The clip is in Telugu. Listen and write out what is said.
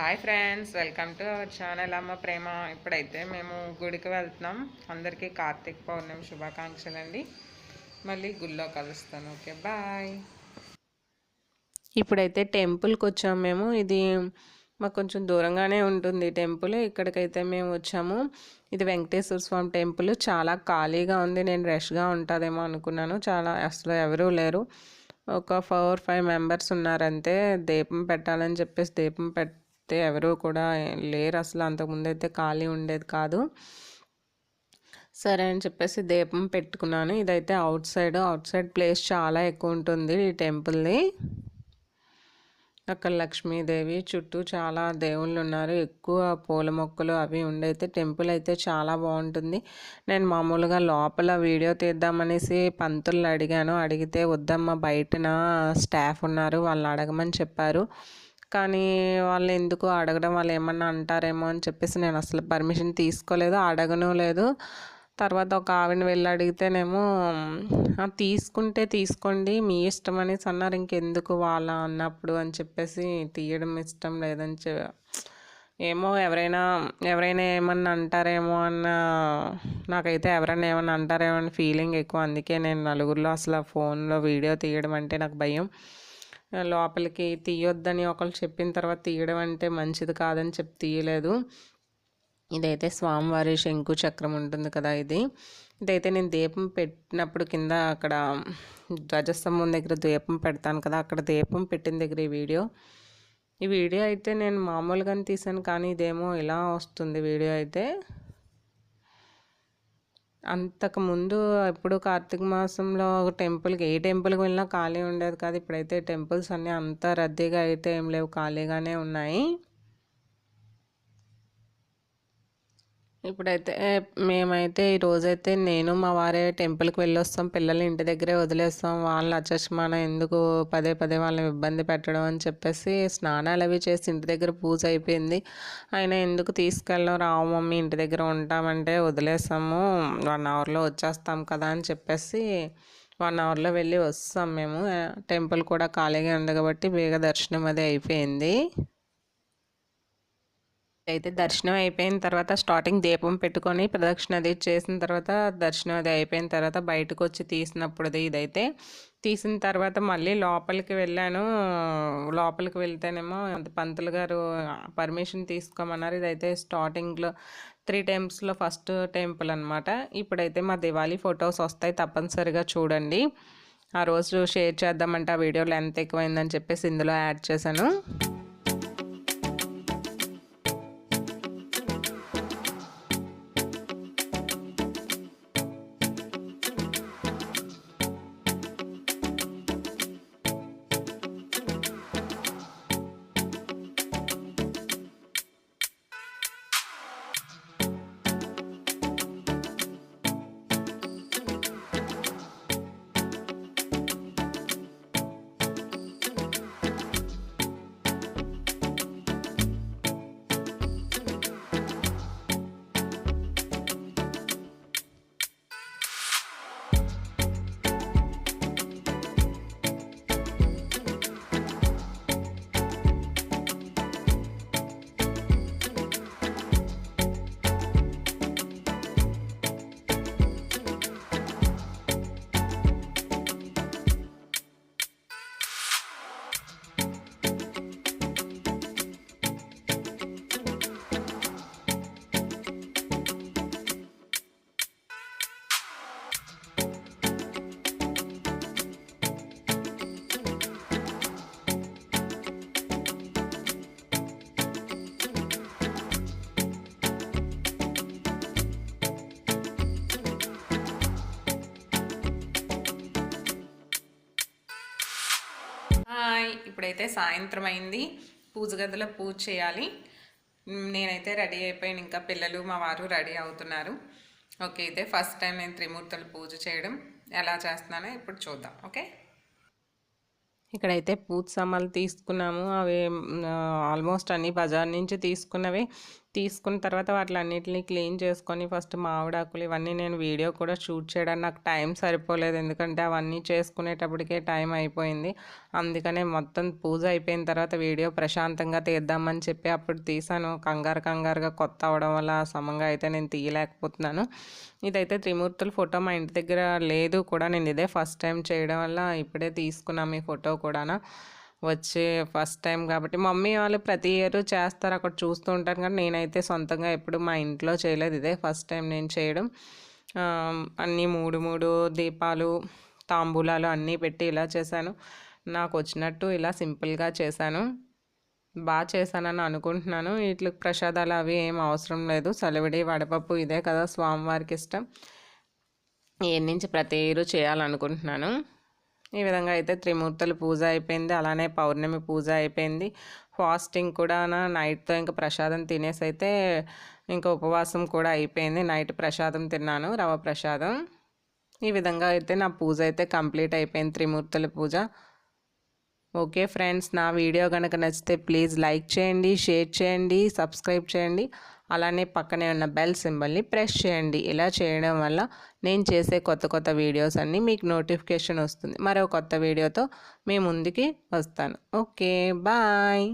Hi friends welcome to our channel అమ్మ ప్రేమ ఇప్పుడైతే మేము గుడికి వెళ్తున్నాం. అందరికీ కార్తీక పౌర్ణమి శుభాకాంక్షలు అండి. మళ్ళీ గుళ్ళో కలుస్తాను. ఓకే బాయ్ ఇప్పుడైతే టెంపుల్కి వచ్చాము మేము. ఇది మాకు కొంచెం దూరంగానే ఉంటుంది టెంపుల్. ఇక్కడికైతే మేము వచ్చాము. ఇది వెంకటేశ్వర స్వామి టెంపుల్. చాలా ఖాళీగా ఉంది. నేను రష్గా ఉంటుందేమో అనుకున్నాను. చాలా అసలు ఎవరూ లేరు. ఒక ఫోర్ ఫైవ్ మెంబర్స్ ఉన్నారంతే. దీపం పెట్టాలని చెప్పేసి దీపం పెడితే ఎవరూ కూడా లేరు. అసలు అంతకుముందు అయితే ఖాళీ ఉండేది కాదు. సరే అని చెప్పేసి దీపం పెట్టుకున్నాను. ఇదైతే outside outside place చాలా ఎక్కువ ఉంటుంది ఈ టెంపుల్ది. అక్కడ లక్ష్మీదేవి చుట్టూ చాలా దేవుళ్ళు ఉన్నారు. ఎక్కువ పూల మొక్కలు అవి ఉండైతే టెంపుల్ అయితే చాలా బాగుంటుంది. నేను మామూలుగా లోపల వీడియో తీద్దామనేసి పంతులు అడిగాను. అడిగితే వద్దమ్మా బయటన? స్టాఫ్ ఉన్నారు వాళ్ళు అడగమని చెప్పారు. కానీ వాళ్ళు ఎందుకు అడగడం? వాళ్ళు ఏమన్నా అంటారేమో అని చెప్పేసి నేను అసలు పర్మిషన్ తీసుకోలేదు అడగను లేదు. తర్వాత ఒక ఆవిడని వెళ్ళి అడిగితేనేమో తీసుకుంటే తీసుకోండి మీ ఇష్టం అనేసి అన్నారు. ఇంకెందుకు వాళ్ళ అన్నప్పుడు? అని చెప్పేసి తీయడం ఇష్టం లేదని చె ఏమో ఎవరైనా ఎవరైనా ఏమన్నా అంటారేమో అన్న నాకైతే ఎవరైనా ఏమన్నా అంటారేమో అని ఫీలింగ్ ఎక్కువ. అందుకే నేను నలుగురిలో అసలు ఫోన్లో వీడియో తీయడం అంటే నాకు భయం. లోపలికి తీయొద్దని ఒకళ్ళు చెప్పిన తర్వాత తీయడం అంటే మంచిది కాదని చెప్పి తీయలేదు. ఇదైతే స్వామివారి శంకు చక్రం ఉంటుంది కదా ఇది. ఇదైతే నేను దీపం పెట్టినప్పుడు కింద అక్కడ ధ్వజస్తంభం దగ్గర దీపం పెడతాను కదా అక్కడ దీపం పెట్టిన దగ్గర ఈ వీడియో. ఈ వీడియో అయితే నేను మామూలుగానే తీసాను కానీ ఇదేమో ఇలా వస్తుంది వీడియో అయితే. అంతకు ముందు ఎప్పుడు కార్తీక మాసంలో టెంపుల్కి ఏ టెంపుల్కి వెళ్ళినా ఖాళీ ఉండేది కాదు. ఇప్పుడైతే టెంపుల్స్ అన్నీ అంత రద్దీగా అయితే ఏం లేవు. ఖాళీగానే ఉన్నాయి. ఇప్పుడైతే మేమైతే ఈ రోజైతే నేను మా వారే టెంపుల్కి వెళ్ళొస్తాం పిల్లలు ఇంటి దగ్గరే వదిలేస్తాం వాళ్ళని అచస్మాన ఎందుకు పదే పదే వాళ్ళని ఇబ్బంది పెట్టడం అని చెప్పేసి స్నానాలు అవి చేసి ఇంటి దగ్గర పూజ అయిపోయింది. ఆయన ఎందుకు తీసుకెళ్ళం? రావు మమ్మీ ఇంటి దగ్గర ఉంటామంటే వదిలేస్తాము వన్ అవర్లో వచ్చేస్తాం కదా అని చెప్పేసి వన్ అవర్లో వెళ్ళి వస్తాం మేము. టెంపుల్ కూడా ఖాళీగా ఉంది కాబట్టి బేగ దర్శనం అది అయిపోయింది. అయితే దర్శనం అయిపోయిన తర్వాత స్టార్టింగ్ దీపం పెట్టుకొని ప్రదక్షిణ అది చేసిన తర్వాత దర్శనం అది అయిపోయిన తర్వాత బయటకు వచ్చి తీసినప్పుడు ఇదైతే. తీసిన తర్వాత మళ్ళీ లోపలికి వెళ్ళాను. లోపలికి వెళ్తేనేమో పంతులు గారు పర్మిషన్ తీసుకోమన్నారు. ఇదైతే స్టార్టింగ్లో త్రీ టైమ్స్లో ఫస్ట్ టెంపుల్ అనమాట ఇప్పుడైతే మా దివాళీ ఫొటోస్ వస్తాయి తప్పనిసరిగా చూడండి. ఆ రోజు షేర్ చేద్దామంటే ఆ వీడియో లెంత్ ఎక్కువైందని చెప్పేసి ఇందులో యాడ్ చేశాను. హాయ్ ఇప్పుడైతే సాయంత్రం అయింది. పూజ గదిలో పూజ చేయాలి. నేనైతే రెడీ అయిపోయాను. ఇంకా పిల్లలు మా వారు రెడీ అవుతున్నారు. ఓకే ఇదే ఫస్ట్ టైం నేను త్రిమూర్తులు పూజ చేయడం. ఎలా చేస్తున్నానో ఇప్పుడు చూద్దాం. ఓకే? ఇక్కడైతే పూజ సామాన్లు తీసుకున్నాము. అవి ఆల్మోస్ట్ అన్ని బజార్ నుంచి తీసుకున్నవి. తీసుకున్న తర్వాత వాటిలన్నింటినీ క్లీన్ చేసుకొని ఫస్ట్ మామిడాకులు ఇవన్నీ నేను వీడియో కూడా షూట్ చేయడానికి నాకు టైం సరిపోలేదు. ఎందుకంటే అవన్నీ చేసుకునేటప్పటికే టైం అయిపోయింది. అందుకనే మొత్తం పూజ అయిపోయిన తర్వాత వీడియో ప్రశాంతంగా తీద్దామని చెప్పి అప్పుడు తీసాను కంగారు కంగారుగా కొత్త అవడం వల్ల సమంగా అయితే నేను తీయలేకపోతున్నాను. ఇదైతే త్రిమూర్తుల ఫోటో మా ఇంటి దగ్గర లేదు కూడా. నేను ఇదే ఫస్ట్ టైం చేయడం వల్ల ఇప్పుడే తీసుకున్నాం ఈ ఫోటో కూడా వచ్చే ఫస్ట్ టైం కాబట్టి మమ్మీ వాళ్ళు ప్రతి ఇయర్ చేస్తారు. అక్కడ చూస్తూ ఉంటాను కానీ నేనైతే సొంతంగా ఎప్పుడు మా ఇంట్లో చేయలేదు. ఇదే ఫస్ట్ టైం నేను చేయడం. అన్నీ మూడు మూడు దీపాలు తాంబూలాలు అన్నీ పెట్టి ఇలా చేశాను. నాకు వచ్చినట్టు ఇలా సింపుల్గా చేశాను. బాగా చేశానని అనుకుంటున్నాను. వీటికి ప్రసాదాలు అవి ఏం అవసరం లేదు. సెలవిడి వడపప్పు ఇదే కదా స్వామివారికి ఇష్టం. ఏ నుంచి ప్రతి ఇయర్ చేయాలనుకుంటున్నాను. ఈ విధంగా అయితే త్రిమూర్తులు పూజ అయిపోయింది. అలానే పౌర్ణమి పూజ అయిపోయింది. ఫాస్టింగ్ కూడా నైట్తో ఇంకా ప్రసాదం తినేసి అయితే ఇంకా ఉపవాసం కూడా అయిపోయింది. నైట్ ప్రసాదం తిన్నాను రవ ప్రసాదం. ఈ విధంగా అయితే నా పూజ అయితే కంప్లీట్ అయిపోయింది. త్రిమూర్తుల పూజ. ఓకే ఫ్రెండ్స్ నా వీడియో కనుక నచ్చితే ప్లీజ్ లైక్ చేయండి షేర్ చేయండి సబ్స్క్రైబ్ చేయండి. అలానే పక్కనే ఉన్న బెల్ సింబల్ని ప్రెస్ చేయండి. ఇలా చేయడం వల్ల నేను చేసే కొత్త కొత్త వీడియోస్ అన్నీ మీకు నోటిఫికేషన్ వస్తుంది. మరో కొత్త వీడియోతో మీ ముందుకి వస్తాను. Okay bye.